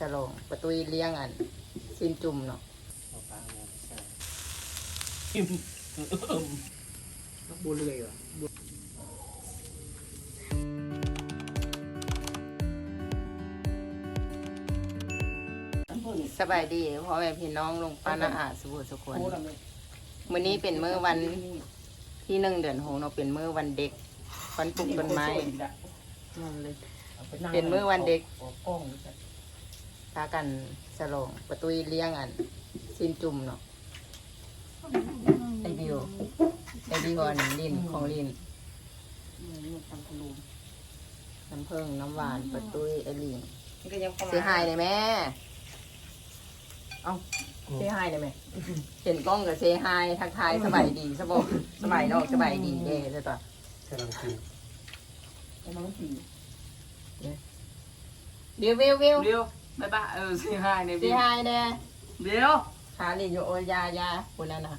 สลองประตูเลี้ยงอันซินจุ่มเนาะเอาปลาหมดใส่อิ่มเอิ่มบัวเรือยเหรอสบายดีพ่อแม่พี่น้องลงป้านาอาสุบุสุคนโอ้ดำเลยมื้อนี้เป็นมื้อวันที่หนึ่งเดือนหกเนาะเป็นมื้อวันเด็กวันปลูกต้นไม้นั่นเลยเป็นมื้อวันเด็กกล้องนี่จ้ะพากันสลองประตูเลี้ยงอันซินจุ่มเนาะไอบิวไอบิวอันลินของลินนี่ทำขนมน้ำผึ้งน้ำหวานประตูไอลิงนี่ก็ยังปลาเสียหายเลยแม่เอาเสียหายเลยแม่เห็นกล้องกับเสียหายทักทายสบายดีสบายสบายนอกสบายดีเด้ใช่ปะกำลังกินกำลังกินเดี๋ยววิววิวเดี๋ยว บ๊ายบายเออเสียหายเนี่ยเสียหายแน่เดี๋ยวหาลินอยู่โอยายาคนนั้นนะ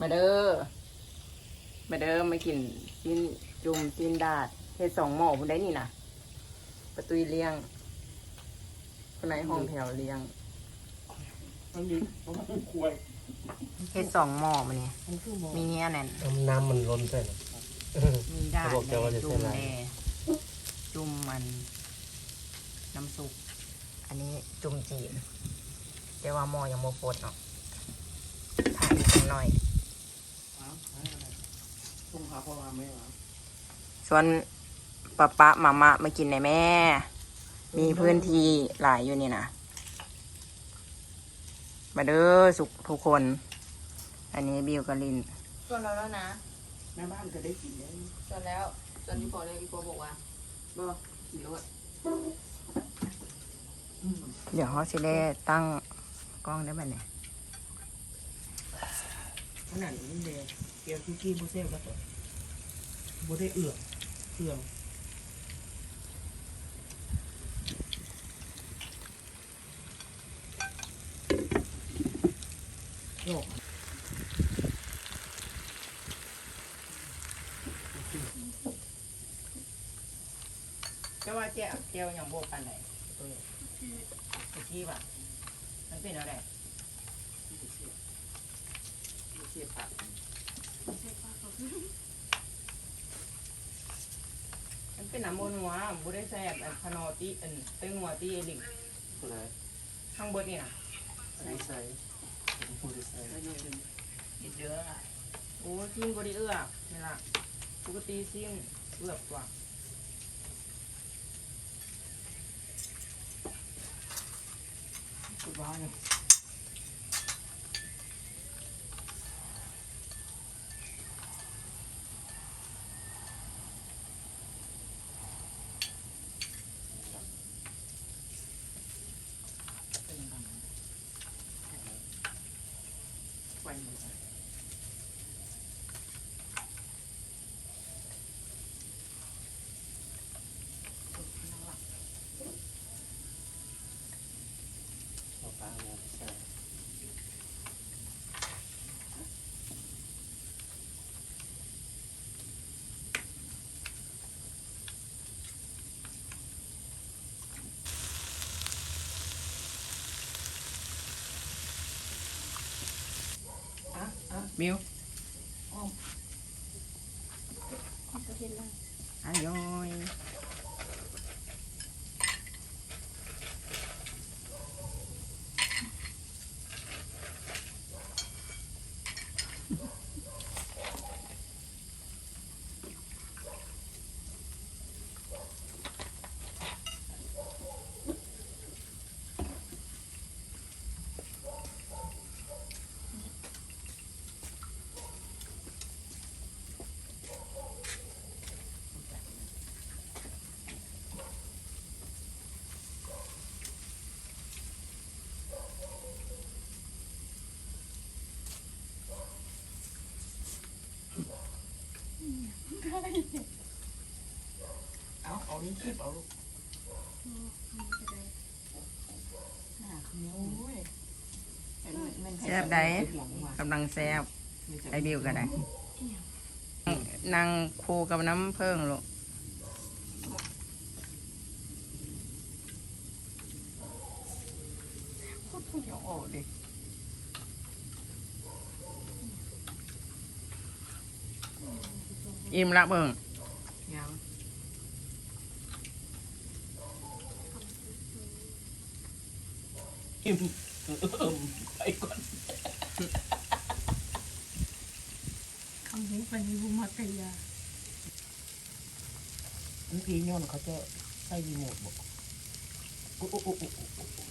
มาเด้อมาเด้อมากินซินจุ่มซินดาดเฮ็ดสองหม้อคนได้นี่นะประตูเลี้ยงคนไหนห้องแถวเลี้ยงมันมีมันควยเฮ็ดสองหม้อมันนี่มันคือหมอมีเนี้ยแน่นน้ำมันล้นใส่หรอมีดาดเขาบอกจะว่าจะจุ่ใส่มอะไรแดจุ่มมันน้ำซุป อันนี้จุ่มจีนแต่ว่าหม้อยังโมปดเนาะถ่ายอีกหน่อยส่งหาพ่อมาไหมวะส่วนปะปะมามะมากินในแม่ มีพื้นที่หลายอยู่นี่นะมาเด้อสุกทุกคน อันนี้บิวกบลินส่วนเราแล้วนะแม่บ้านก็ได้กินแล้วส่วนแล้วส่วนที่พอเลยอีโปบอกว่าบ่กินแล้ว เดี๋ยวเขาสิได้ตั้งกล้องได้ไหมเนี่ยขนาดนี้เลยเกี๊ยวคุกกี้โบเซ่ก็ต่อโบได้เอือกเครื่องโยกจะว่าเจ้าเจียวอย่างโบกันไหน ตัวที่แบบมันเป็นอะไรเสียผักมันเป็นน้ำมนหัวบุได้แซ่บอันพนอตีอันเต้งหัวตีไอลิงอะไรข้างบนนี่นะใส่ใส่ผมพูดใส่อีกเยอะโอ้ซิ่งบไดีเอื้อกนี่ล่ะปกติซิ่งเอื้อกกว่า สุดว้าวเนี่ย วันนี้ เอาปลาหมดใส่ มิวประเทศละอายอย เอาเอานี่คีบเอาลูกแซ่บได้กำลังแซ่บไอบิวก็ได้นางคูกับน้ำเพิ่งลูกโอ้ดิ อิ่มละเบิ่งยังอิ่มเอิ่มไปก่อนคำนี้ปันนี้บุมาตยาเมื่อกี้ย้อนเขาจะใส่รีโมทบอกโอ้โอ้โอ้โอ้โอ้โอ้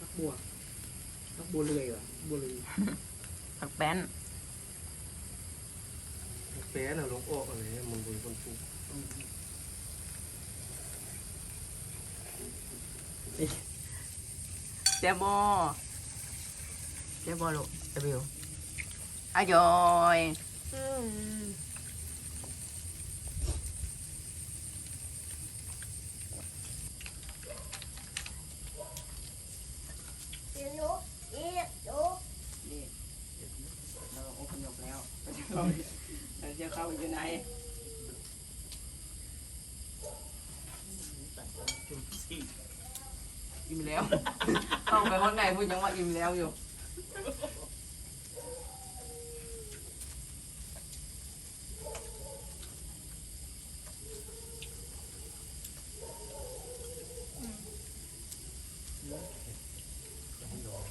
นักบัวนักบัวเลื่อยเหรอบัวเลื่อยผักแป้น แป้น่ะลงออกอะไรมึงเป็นคนปลูก เจ๊บอเจ๊บอลูกเจ๊บิวอายอย เดี๋ยวหนูอีกหนู นี่เราอพยพแล้ว เราจะเข้าอยู่ไหนจุดสี่อิ่มแล้ว เข้าไปข้างในพูดยังว่าอิ่มแล้วอยู่ ไม่โดน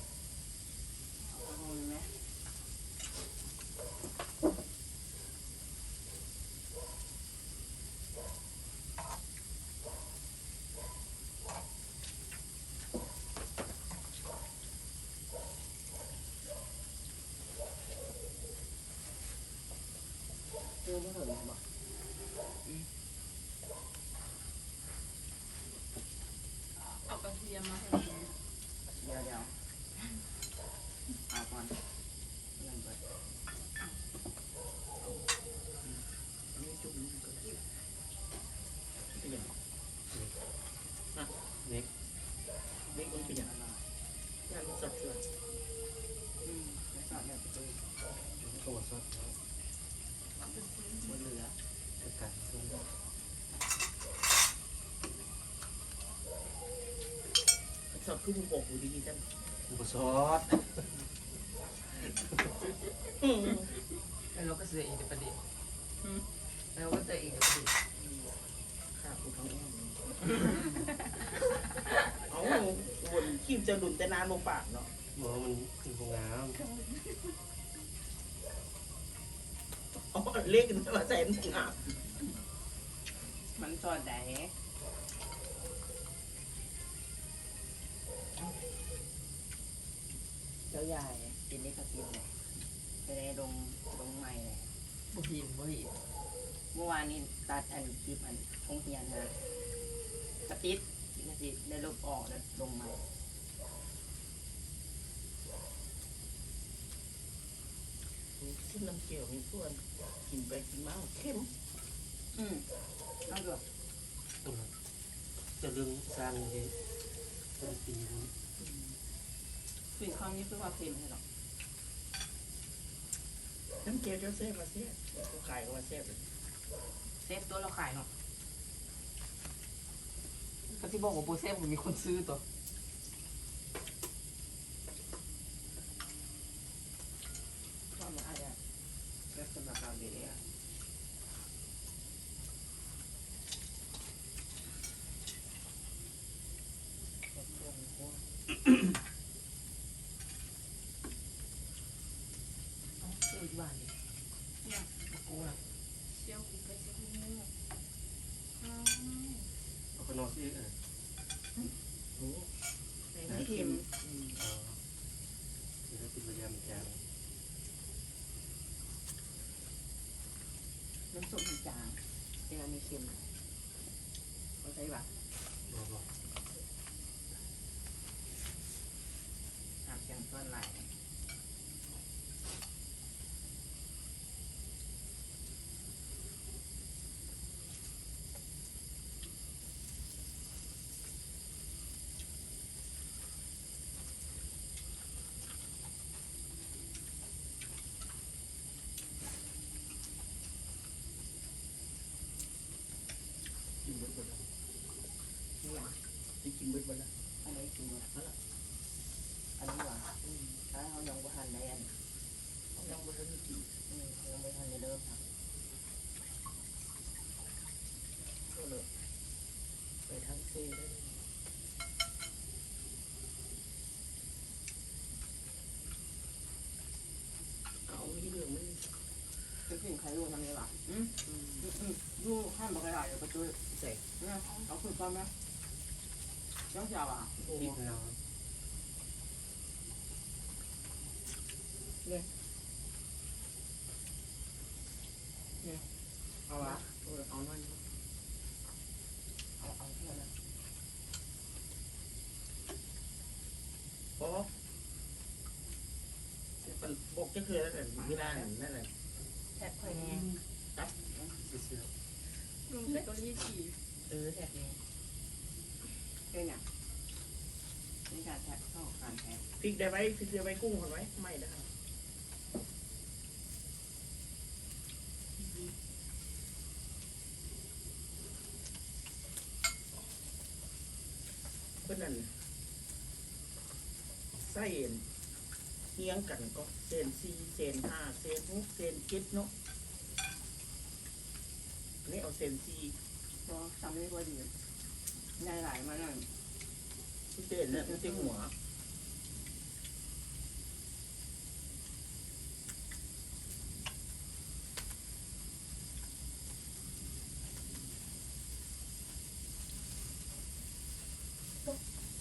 เจอไม่เหรอบอก เอากระเทียมมาให้กิน เดี๋ยวเดี๋ยวเอาก่อนเงินไป อันนี้จุดนี้ก็ได้เป็นอย่าง เล็ก เล็กมันเป็นอย่างย่างสัดส่วน อืมไม่สอดเนี่ยประตู ตัวซอส บนเหลือ จะกัดตัว สัดขึ้นบอกอยู่ดีๆจังอุปซอสแล้วเราก็เสืออีกเดี๋ยวประเดี๋ยวแล้วเราก็เสืออีกเดี๋ยวประเดี๋ยวข้าผู้ท้องเอาบนขีมจะดุนแต่นานโมปากเนาะหมอมันเป็นโรงงานอ๋อเล็กกันมาใส่หนึ่งอะมันสอดไห จ้าใหญ่กินนี่ก็กินเลยจะได้ลงลงใหม่เลยบุหินบุหินเมื่อวานนี้ตัดอันคลิปอันคงเพียนนะกระติดกระติดได้ลบออกแล้วลงใหม่ซึ่งน้ำเจียวมีส่วนกินไปกินมาเข้ม อืมเอาดูจะเรื่องสร้างเลยจะปีน กลิ่นข้าวนี้คือว่าเค็มใช่หรอน้ำเจียวจะเซ่มาเซ่ก็ขายมาเซ่เลยเซฟตัวเราขายเนาะก็ที่บอกว่าโบเซฟมันมีคนซื้อตัวว่ามันอาจจะลักษณะการเดียวซื้อที่บ้านดิเนี่ยกูนะ เชี่ยวกูไปเชี่ยวกูเนี่ยอ้าว เอาขนมที่เออโอ้ไม่เค็มเออเดี๋ยวติดระยำจางน้ำส้มมันจางแต่อันนี้เค็มเขาใช้ปะบอกบอก หามเชียงต้นไหล ที่กินเบิดวันละอันนี้คืออันนี้หวานถ้าเขายังบ่ทันได้อันเขายังบ่ทันได้กินอืมเขายังบ่ทันได้เริ่มค่ะก็เลยไปทางเซ่ได้เอามีเรื่อมันจะกินไข่ลูกทำไงวะอืมอืมอืมดูห้ามบอกอะไรเดี๋ยวประตูใส่เนี่ยเอาขึ้นก่อนไหม ยังจะอะโอ้พริกเราเอาวะเอเอาหน่อยเอาเอาเท่านั้นพอมันบกจะคือแล้วแต่ไม่ได้นั่นแหละแทบคอยแน่เชื่อลุงใส่ตัวนี้ฉี่เออแทบแน่ เอ้ยเนี่ยนี่การแทบเข้าการแทบพริกได้ไหมพริกได้ไหมกุ้งคนไหมไม่ได้เพื่อนนั่นไส้เอ็นเฮียงกันก็เซนสี่เซนห้าเซนหกเซนเจ็ดเนาะอันนี่เอาเซนสี่ก็ทำได้พอดี ในหลายมาหน่อยที่เซนเนี่ยมันจะหัว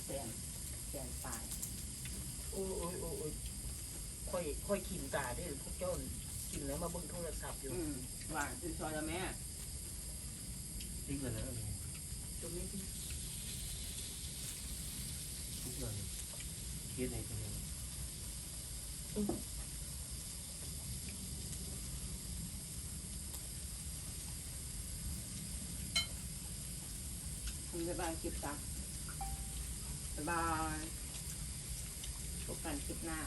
แสนแสนปลายโอ้ยโอ้ยโอ้ยโอ้ยค่อยค่อยขีมตาได้พวกเจ้ากินแล้วมาเบิ่งโทรศัพท์อยู่อืมหวานคือซอยละแม่พริกเลยนะ ตรงนี้ที่พริกเลยคิดในตรงนี้คุณบ๊ายบายคลิปจ้ะบ๊ายบายพบกันคลิปหน้า